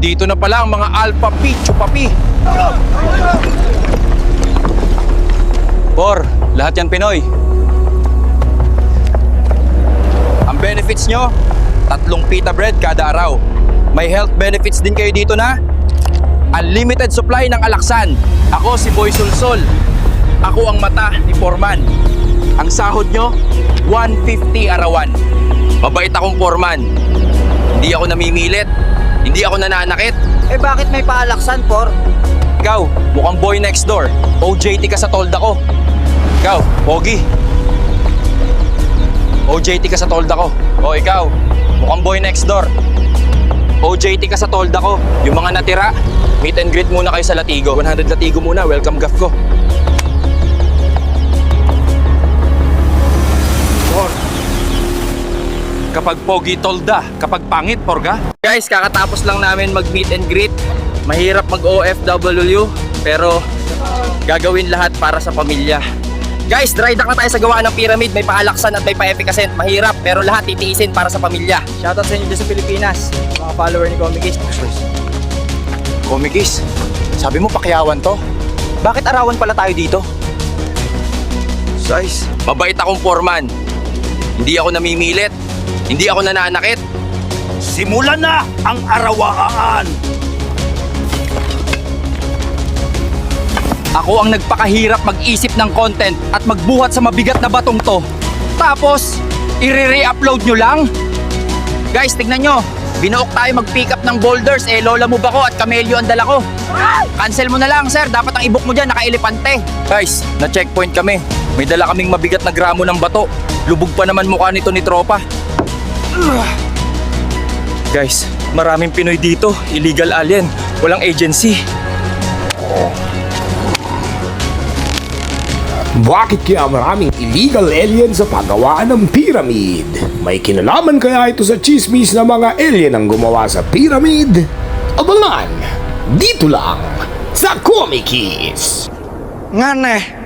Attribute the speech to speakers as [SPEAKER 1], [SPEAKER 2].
[SPEAKER 1] Nandito na pala ang mga Alpha P, Chupapi.
[SPEAKER 2] Por, lahat yan Pinoy.
[SPEAKER 1] Ang benefits nyo, tatlong pita bread kada araw. May health benefits din kayo dito na unlimited supply ng alaksan. Ako si Boy Sulsol. Ako ang mata ni Foreman. Ang sahod nyo, 150 arawan. Mabait akong foreman. Hindi ako namimilit. Hindi ako nananakit.
[SPEAKER 3] Eh bakit may paalaksan, Por?
[SPEAKER 1] Ikaw, mukhang boy next door. OJT ka sa tolda ko. Ikaw, Pogi. OJT ka sa tolda ko. O ikaw, mukhang boy next door. OJT ka sa tolda ko. Yung mga natira, meet and greet muna kayo sa Latigo. 100 Latigo muna, welcome gaff ko. Kapag pogi tolda, kapag pangit porga. Guys, kakatapos lang namin mag meet and greet. Mahirap mag OFW, pero gagawin lahat para sa pamilya. Guys, dry dock na tayo sa gawa ng pyramid. May paalaksan at may pa-efficacent. Mahirap, pero lahat titiisin para sa pamilya.
[SPEAKER 3] Shoutout sa inyo dyan sa Pilipinas, mga follower ni Comic East.
[SPEAKER 1] Komikis, sabi mo pakyawan to? Bakit arawan pala tayo dito? Size. Mabait akong foreman. Hindi ako namimilit. Hindi ako nananakit.
[SPEAKER 4] Simulan na ang arawaan!
[SPEAKER 1] Ako ang nagpakahirap mag-isip ng content at magbuhat sa mabigat na batong to. Tapos, i-re-upload nyo lang? Guys, tignan nyo. Binuok tayo mag-pick up ng boulders. Eh, lola mo ba ko at camelio ang dala ko? Cancel mo na lang, sir. Dapat ang ibok mo dyan, naka-elepante. Guys, na-checkpoint kami. May dala kaming mabigat na gramo ng bato. Lubog pa naman mukha nito ni tropa. Guys, maraming Pinoy dito. Illegal alien. Walang agency.
[SPEAKER 5] Bakit kaya maraming illegal alien sa paggawa ng pyramid? May kinalaman kaya ito sa chismis na mga alien ang gumawa sa pyramid? Abangan! Dito lang sa Comickies!
[SPEAKER 3] Nga ne,